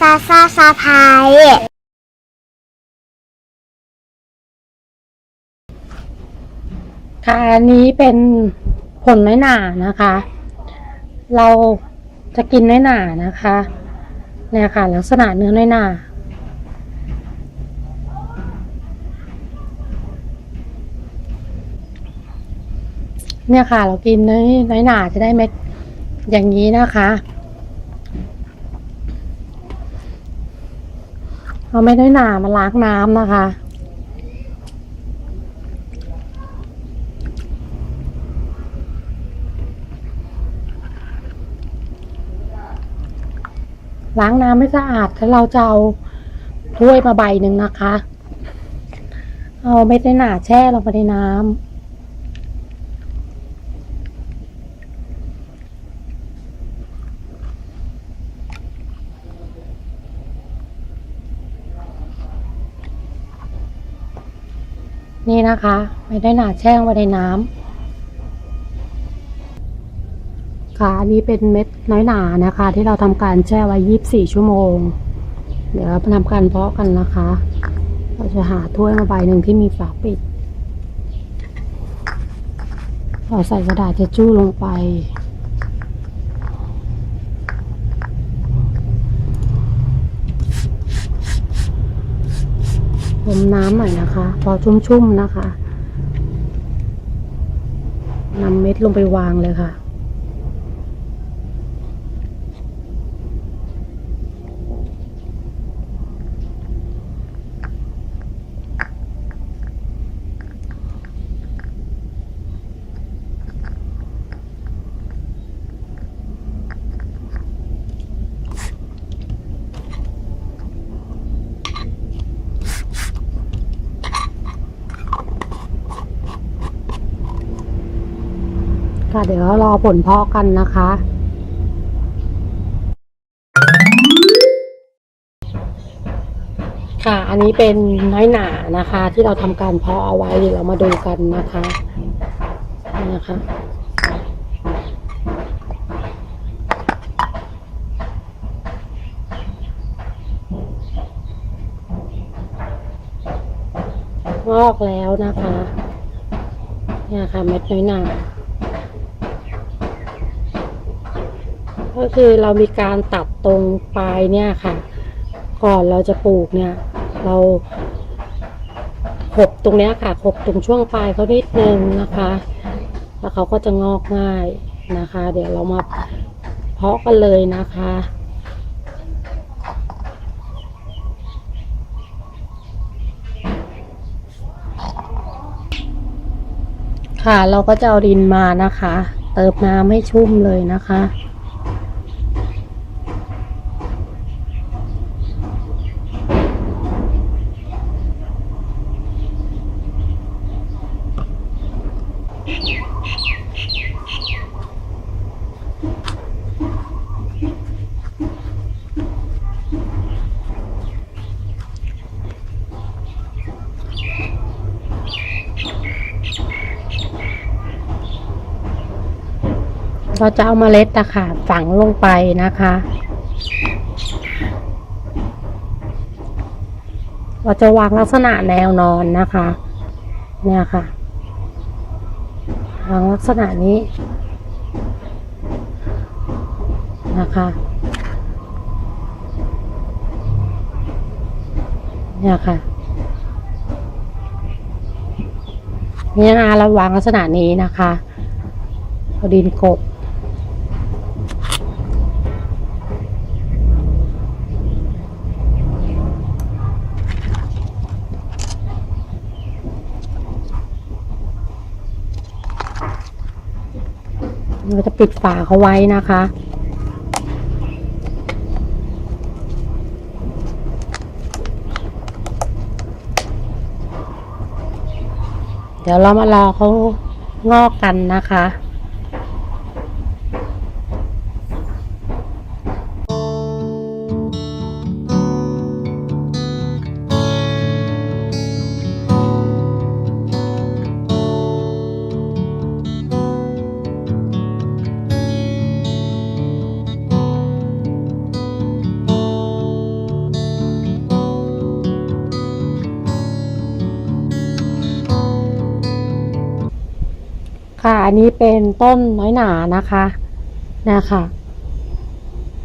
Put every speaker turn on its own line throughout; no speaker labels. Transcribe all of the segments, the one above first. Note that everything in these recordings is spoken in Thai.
ซาซาซาพาย
ค่ะอันนี้เป็นผลน้อยหนานะคะ เราจะกินน้อยหนานะคะเนี่ยค่ะ ลักษณะเนื้อน้อยหนาเนี่ยค่ะ เรากินน้อยน้อยหนาจะได้เม็ดอย่างนี้นะคะ เอาไม่ได้หนามาล้างน้ำนะคะล้างน้ำไม่สะอาดแล้วเราจะเอาถ้วยมาใบหนึ่งนะคะ เอาเม็ดในหนาแช่ลงไปในน้ำ นี่นะคะเม็ดในหนาแช่งไปในน้ำค่ะอันนี้เป็นเม็ดน้อยหนานะคะ ที่เราทำการแช่ไว้24ชั่วโมง เดี๋ยวเราทำการเพาะกันนะคะ เราจะหาถ้วยมาใบหนึ่งที่มีฝาปิดเราใส่กระดาษเจะจู้ลงไป พรมน้ำหน่อยนะคะ พอชุ่มๆนะคะนำเม็ดลงไปวางเลยค่ะ ค่ะเดี๋ยวรอผลเพาะกันนะคะ ค่ะอันนี้เป็นน้อยหนานะคะ ที่เราทำการเพาะเอาไว้เดี๋ยวเรามาดูกันนะคะนี่นะคะงอกแล้วนะคะเนี่ยค่ะเม็ดน้อยหนา ก็คือเรามีการตัดตรงปลายเนี่ยค่ะ ก่อนเราจะปลูกเนี่ย เราขบตรงเนี้ยค่ะขบตรงช่วงปลายเขานิดนึงนะคะ แล้วเขาก็จะงอกง่ายนะคะ เดี๋ยวเรามาเพาะกันเลยนะคะค่ะเราก็จะเอาดินมานะคะ เติมน้ำให้ชุ่มเลยนะคะ เราจะเอาเมล็ดตะขาบฝังลงไปนะคะ เราจะวางลักษณะแนวนอนนะคะ เนี่ยค่ะ วางลักษณะนี้นะคะเนี่ยค่ะนี่นะระวางลักษณะนี้นะคะดินกบ เราจะปิดฝาเขาไว้นะคะ เดี๋ยวเรามารอเขางอกกันนะคะ อันนี้เป็นต้นน้อยหนานะคะนะคะ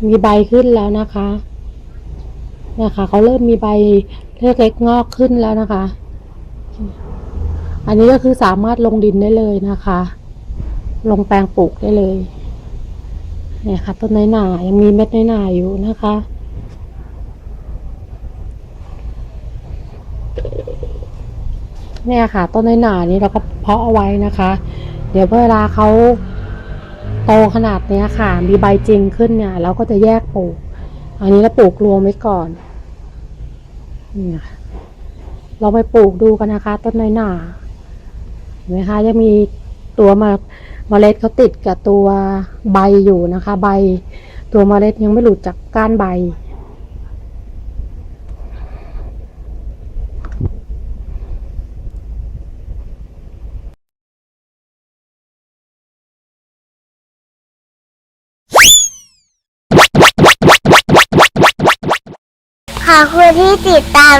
มีใบขึ้นแล้วนะคะนะคะเขาเริ่มมีใบเล็กๆงอกขึ้นแล้วนะคะ อันนี้ก็คือสามารถลงดินได้เลยนะคะ ลงแปลงปลูกได้เลยเนี่ยค่ะต้นน้อยหนายังมีเม็ดน้อยหนาอยู่นะคะเนี่ยค่ะ ต้นน้อยหนานี้เราก็เพาะเอาไว้นะคะ เดี๋ยวเวลาเขาโตขนาดเนี้ยค่ะ มีใบจริงขึ้นเนี่ยเราก็จะแยกปลูก อันนี้เราปลูกรวมไว้ก่อนนี่ค่ะเราไปปลูกดูกันนะคะ ต้นน้อยหนาเห็นไหมคะยังมีตัวมาเมล็ดเขาติดกับตัวใบอยู่นะคะ ใบตัวเมล็ดยังไม่หลุดจากก้านใบ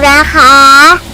นะคะ